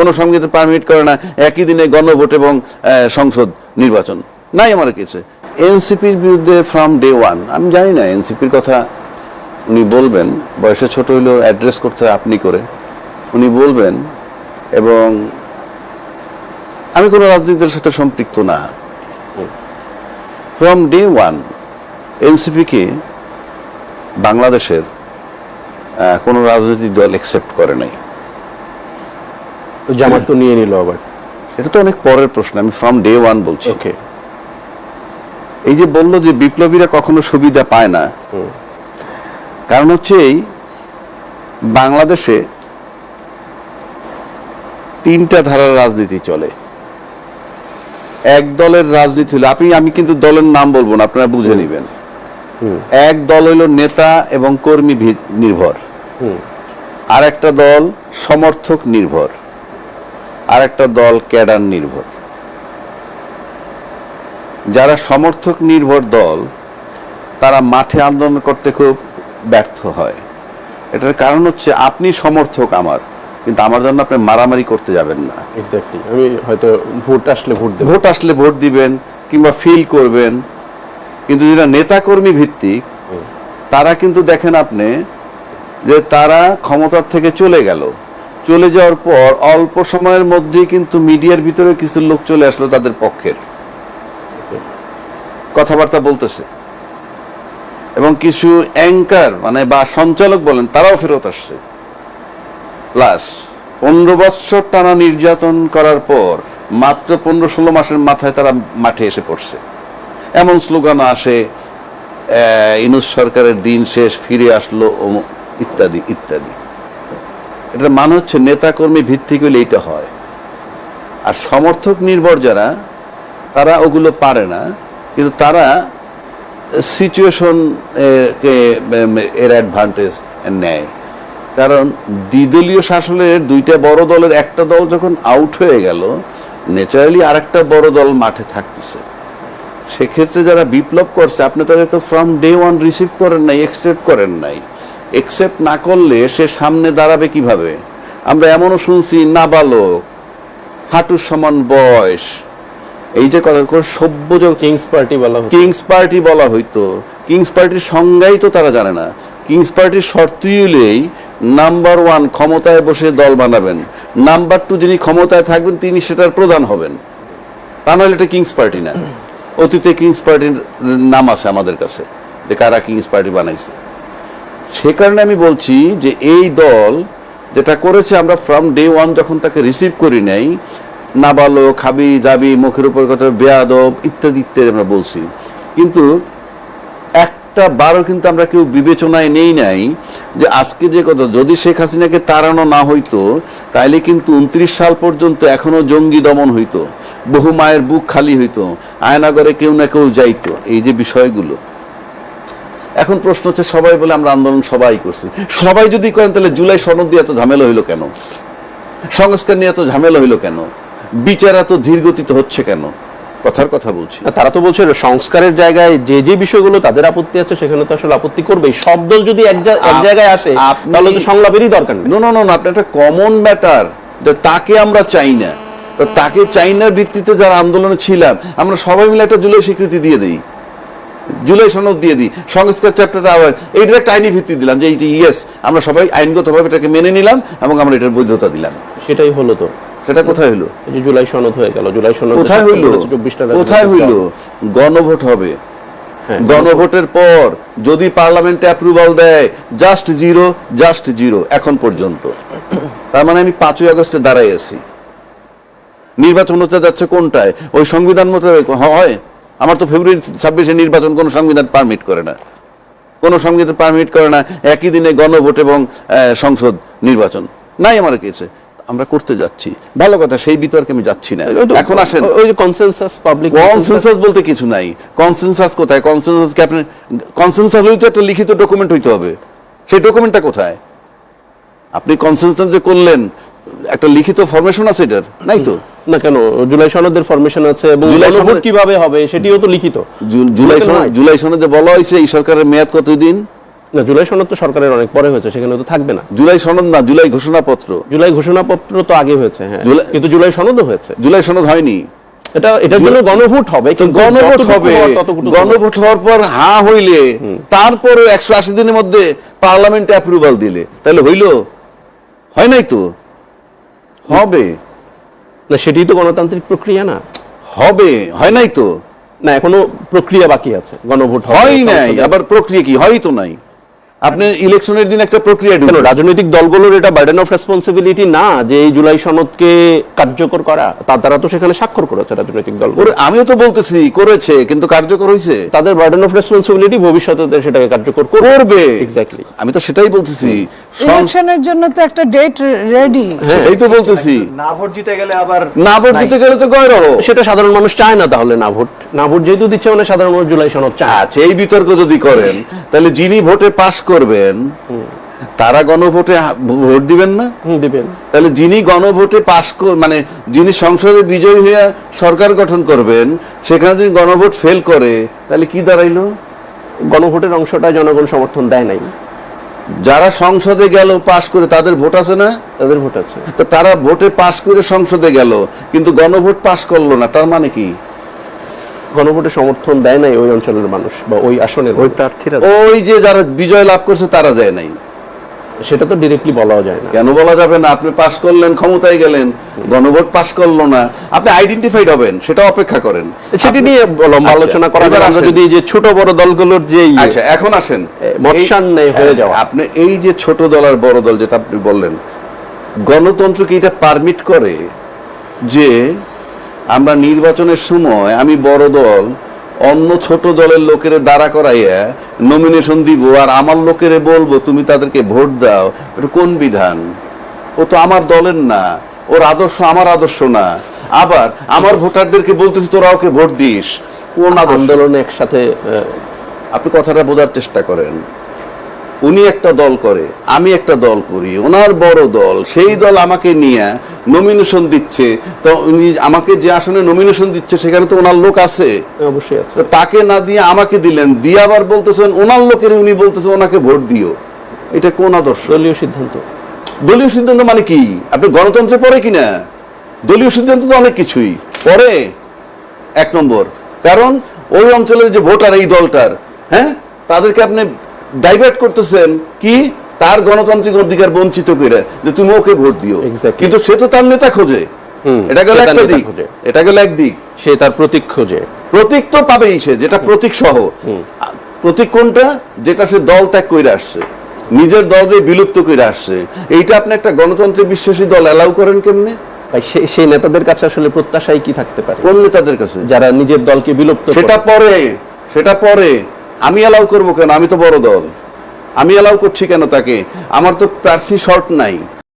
কোনো সংবিধান পারমিট করে না, একই দিনে গণভোট এবং সংসদ নির্বাচন। নাই আমার কাছে। এনসিপির বিরুদ্ধে ফ্রম ডে ওয়ান আমি জানি না, এনসিপির কথা উনি বলবেন, বয়সে ছোট হইলেও অ্যাড্রেস করতে আপনি করে। উনি বলবেন, এবং আমি কোনো রাজনীতির সাথে সম্পৃক্ত না। ফ্রম ডে ওয়ান এনসিপিকে বাংলাদেশের কোনো রাজনৈতিক দল অ্যাকসেপ্ট করে নাই? তো জামাত তো নিয়ে নিল আবার। এটা তো অনেক পরের প্রশ্ন আমি ফ্রম ডে ওয়ান বলছি। ওকে এই যে বলল যে বিপ্লবীরা কখনো সুবিধা পায় না। কারণ হচ্ছে এই বাংলাদেশে তিনটা ধারার রাজনীতি চলে। এক দলের রাজনীতি হলো আপনি আমি কিন্তু দলের নাম বলব না আপনারা বুঝে নেবেন। এক দল হইল নেতা এবং কর্মী নির্ভর। আর একটা দল সমর্থক নির্ভর। আর একটা দল ক্যাডার নির্ভর। যারা সমর্থক নির্ভর দল তারা মাঠে আন্দোলন করতে খুব ব্যর্থ হয়। এটার কারণ হচ্ছে আপনি সমর্থক আমার কিন্তু আমার জন্য আপনি মারামারি করতে যাবেন না। এক্স্যাক্টলি আমি হয়তো ভোট আসলে ভোট দেবো। ভোট আসলে ভোট দিবেন কিংবা ফিল করবেন। কিন্তু যেটা নেতাকর্মী ভিত্তিক তারা কিন্তু দেখেন আপনি যে তারা ক্ষমতার থেকে চলে গেল। চলে যাওয়ার পর অল্প সময়ের মধ্যেই কিন্তু মিডিয়ার ভিতরে কিছু লোক চলে আসলো তাদের পক্ষের। কথাবার্তা বলতেছে। এবং কিছু অ্যাঙ্কার মানে বা সঞ্চালক বলেন, তারাও ফেরত আসছে। প্লাস পনেরো বৎসর টানা নির্যাতন করার পর মাত্র পনেরো ষোলো মাসের মাথায় তারা মাঠে এসে পড়ছে। এমন স্লোগান আসে ইনুস সরকারের দিন শেষ, ফিরে আসলো ইত্যাদি ইত্যাদি। এটা মানে হচ্ছে নেতাকর্মী ভিত্তিক হলে এইটা হয়। আর সমর্থক নির্ভর যারা, তারা ওগুলো পারে না, কিন্তু তারা সিচুয়েশন কে এর অ্যাডভান্টেজ নেয়। কারণ দ্বিদলীয় শাসনের দুইটা বড় দলের একটা দল যখন আউট হয়ে গেল ন্যাচারালি আরেকটা বড় দল মাঠে থাকতেছে। সেক্ষেত্রে যারা বিপ্লব করছে, আপনি তাদের তো ফ্রম ডে ওয়ান রিসিভ করেন নাই একসেপ্ট করেন নাই। একসেপ্ট না করলে সে সামনে দাঁড়াবে কীভাবে? আমরা এমনও শুনছি নাবালক হাঁটুর সমান বয়স। এই যে কথা করে সভ্য কিংস পার্টি বলা কিংস পার্টি বলা হইতো। কিংস পার্টির সংজ্ঞাই তো তারা জানে না। কিংস পার্টির শর্তই হলেই নাম্বার ওয়ান ক্ষমতায় বসে দল বানাবেন। নাম্বার টু যিনি ক্ষমতায় থাকবেন তিনি সেটার প্রধান হবেন। তা নাহলে এটা কিংস পার্টি না। অতীতে কিংস পার্টির নাম আছে আমাদের কাছে। যে কারা কিংস পার্টি বানাইছে। সে কারণে আমি বলছি যে এই দল যেটা করেছে আমরা ফ্রম ডে ওয়ান যখন তাকে রিসিভ করি নাই নাবালো খাবি যাবি মুখের উপর কথা, বেয়াদব ইত্যাদি ইত্যাদি আমরা বলছি। কিন্তু একটা বারও কিন্তু আমরা কেউ বিবেচনায় নেই নাই যে আজকে যে কথা, যদি শেখ হাসিনাকে তাড়ানো না হইতো, তাইলে কিন্তু উনত্রিশ সাল পর্যন্ত এখনও জঙ্গি দমন হইতো, বহু মায়ের বুক খালি হইতো, আয়নাগরে কেউ না কেউ যাইতো, এই যে বিষয়গুলো। এখন প্রশ্ন হচ্ছে সবাই বলে আমরা আন্দোলন সবাই করছি। সবাই যদি করেন তাহলে জুলাই সনদ দিয়ে এত ঝামেলা হইল কেন? সংস্কার নিয়ে এত ঝামেলা হইল কেন? বিচার এত ধীরগতিত হচ্ছে কেন? কথার কথা বলছি। তারা তো বলছে সংস্কারের জায়গায় যে যে বিষয়গুলো তাদের আপত্তি আছে সেখানে তো আসলে আপত্তি করবেই। সব দল যদি এক জায়গায় আসে আপনি- তাহলে তো সংলাপেরই দরকার নেই। নো নো নো আপনার একটা কমন ম্যাটার তাকে আমরা চাই না। তো তাকে চাইনার ভিত্তিতে যারা আন্দোলনে ছিলাম আমরা সবাই মিলে একটা জুলাই স্বীকৃতি দিয়ে দিই। জুলাই সনদ দিয়ে দিই। সংস্কার চ্যাপ্টারটা আবার এইটার একটা আইনি ভিত্তি দিলাম যে এইটা ইয়েস আমরা সবাই আইনগতভাবে এটাকে মেনে নিলাম এবং আমরা এটার বৈধতা দিলাম। সেটাই হলো তো। সেটা কোথায় হলো? জুলাই সনদ হয়ে গেল জুলাই সনদ কোথায় হইল? কোথায় হইল? গণভোট হবে। হ্যাঁ। গণভোটের পর যদি পার্লামেন্টে অ্যাপ্রুভাল দেয় জাস্ট জিরো জাস্ট জিরো এখন পর্যন্ত। তার মানে আমি পাঁচই আগস্টে দাঁড়াই আছি। নির্বাচন হতে যাচ্ছে কোনটায়? ওই সংবিধান মতো হয়? আমার তো ফেব্রুয়ারি ছাব্বিশে নির্বাচন কোনো সংবিধান পারমিট করে না। কোনো সংবিধান পারমিট করে না একই দিনে গণভোট এবং সংসদ নির্বাচন। নাই আমার কাছে। আমরা করতে যাচ্ছি। ভালো কথা সেই বিতর্কে আমি যাচ্ছি না। এখন আসেন। ওই যে কনসেনসাস পাবলিক কনসেনসাস বলতে কিছু নাই। কনসেনসাস কোথায়? কনসেনসাস কি আপনি কনসেনসাস হইতে একটা লিখিত ডকুমেন্ট হইতে হবে। সেই ডকুমেন্টটা কোথায়? আপনি কনসেনসাস যে করলেন একটা লিখিত ফরমেশন আছে এটার নাই তো? না কেন? জুলাই সনদের ফরমেশন আছে এবং জুলাই গণভোট সনদ- কীভাবে হবে সেটিও তো লিখিত। জুলাই সনদ জুলাই সনদে বলা হয়েছে এই সরকারের মেয়াদ কতদিন? না জুলাই সনদ তো সরকারের অনেক পরে হয়েছে সেখানে তো থাকবে না। জুলাই সনদ না জুলাই ঘোষণাপত্র। জুলাই ঘোষণাপত্র তো আগে হয়েছে হ্যাঁ। কিন্তু জুলাই সনদও হয়েছে। জুলাই সনদ হয়নি। এটা এটার জন্য গণভোট হবে গণভোট হবে। গণভোট হওয়ার পর হা হইলে তারপরে একশো আশি দিনের মধ্যে পার্লামেন্টে অ্যাপ্রুভাল দিলে। তাহলে হইল? হয় নাই তো? হবে। না সেটাই তো গণতান্ত্রিক প্রক্রিয়া না। হবে হয় নাই তো? না এখনও প্রক্রিয়া বাকি আছে গণভোট হয় নাই আবার প্রক্রিয়া কি? হয় তো নাই। আপনি ইলেকশনের দিন একটা প্রক্রিয়া কেন রাজনৈতিক দলগুলোর এটা বার্ডেন অফ রেসপন্সিবিলিটি না যে এই জুলাই সনদকে কার্যকর করা তা তারা তো সেখানে স্বাক্ষর করেছে রাজনৈতিক দল আমিও তো বলতেছি করেছে কিন্তু কার্যকর হয়েছে তাদের বার্ডেন অফ রেসপন্সিবিলিটি ভবিষ্যতে সেটাকে কার্যকর করবে। এক্স্যাক্টলি আমি তো সেটাই বলতেছি ইলেকশনের জন্য তো একটা ডেট রেডি সেটাই তো বলতেছি। না ভোট জিতে গেলে আবার না ভোট দিতে গেলে তো গয়রহ সেটা সাধারণ মানুষ চায় না তাহলে না ভোট না ভোট যেহেতু দিচ্ছে মানে সাধারণ মানুষ জুলাই সনদ চায়। আচ্ছা এই বিতর্ক যদি করেন তাহলে যিনি ভোটে পাশ করবেন তারা গণভোটে ভোট দিবেন না? দিবেন। তাহলে যিনি গণভোটে পাশ মানে যিনি সংসদে বিজয়ী হয়ে সরকার গঠন করবেন সেখানে যদি গণভোট ফেল করে তাহলে কি দাঁড়াইলো? গণভোটের অংশটা জনগণ সমর্থন দেয় নাই। যারা সংসদে গেল পাশ করে তাদের ভোট আছে না? তাদের ভোট আছে। তো তারা ভোটে পাশ করে সংসদে গেল কিন্তু গণভোট পাশ করল না তার মানে কি? গণভোটে সমর্থন দেয় নাই ওই অঞ্চলের মানুষ বা ওই আসনের ওই প্রার্থীরা ওই যে যারা বিজয় লাভ করছে তারা দেয় নাই। সেটা তো ডিরেক্টলি বলাও যায় না। কেন বলা যাবে না? আপনি পাশ করলেন ক্ষমতায় গেলেন গণভোট পাস করল না। আপনি আইডেন্টিফাইড হবেন সেটা অপেক্ষা করেন। সেটি নিয়ে লম্বা আচ্ছা, আলোচনা করা যাবে আমরা যদি এই যে ছোট বড় দলগুলোর যে আচ্ছা এখন আসেন। মৎস্যান্নে এই- হয়ে যাওয়া। আপনি এই যে ছোট দল আর বড় দল যেটা আপনি বললেন গণতন্ত্র কি এটা পারমিট করে যে আমরা নির্বাচনের সময় আমি বড় দল অন্য ছোট দলের লোকের দাঁড়া করাইয়া নমিনেশন দিব আর আমার লোকেরে বলব তুমি তাদেরকে ভোট দাও। এটা কোন বিধান? ও তো আমার দলের না। ওর আদর্শ আমার আদর্শ না। আবার আমার ভোটারদেরকে বলতেছি তোরা ওকে ভোট দিস। কোন আন্দোলনে একসাথে আপনি কথাটা বোঝার চেষ্টা করেন। উনি একটা দল করে আমি একটা দল করি ওনার বড় দল সেই দল আমাকে নিয়ে নমিনেশন দিচ্ছে। তো উনি আমাকে যে আসনে নমিনেশন দিচ্ছে সেখানে তো ওনার লোক আছে। অবশ্যই আছে। তাকে না দিয়ে আমাকে দিলেন দিয়ে আবার বলতেছেন ওনার লোকের উনি বলতেছেন ওনাকে ভোট দিও। এটা কোন আদর্শ? দলীয় সিদ্ধান্ত। দলীয় সিদ্ধান্ত মানে কি? আপনি গণতন্ত্রে পড়ে কিনা? দলীয় সিদ্ধান্ত তো অনেক কিছুই। পরে এক নম্বর। কারণ ওই অঞ্চলের যে ভোটার এই দলটার হ্যাঁ? তাদেরকে আপনি ডাইভার্ট করতেছেন কি? তার গণতান্ত্রিক অধিকার বঞ্চিত করে যে তুমি ওকে ভোট দিও। কিন্তু সে তো তার নেতা খোঁজে। এটা গেল একটা দিক। এটা গেল এক দিক। সে তার প্রতীক খোঁজে। প্রতীক তো পাবেই সে যেটা প্রতীক সহ। প্রতীক কোনটা? যেটা সে দল ত্যাগ করে আসছে। নিজের দলকে বিলুপ্ত করে আসছে। এইটা আপনি একটা গণতন্ত্রে বিশ্বাসী দল অ্যালাউ করেন কেমনে? সেই নেতাদের কাছে আসলে প্রত্যাশাই কি থাকতে পারে? কোন নেতাদের কাছে? যারা নিজের দলকে বিলুপ্ত সেটা পরে সেটা পরে। আমি অ্যালাউ করব কেন? আমি তো বড় দল। আমি অ্যালাউ করছি কেন তাকে? আমার তো প্রার্থী শর্ট নাই।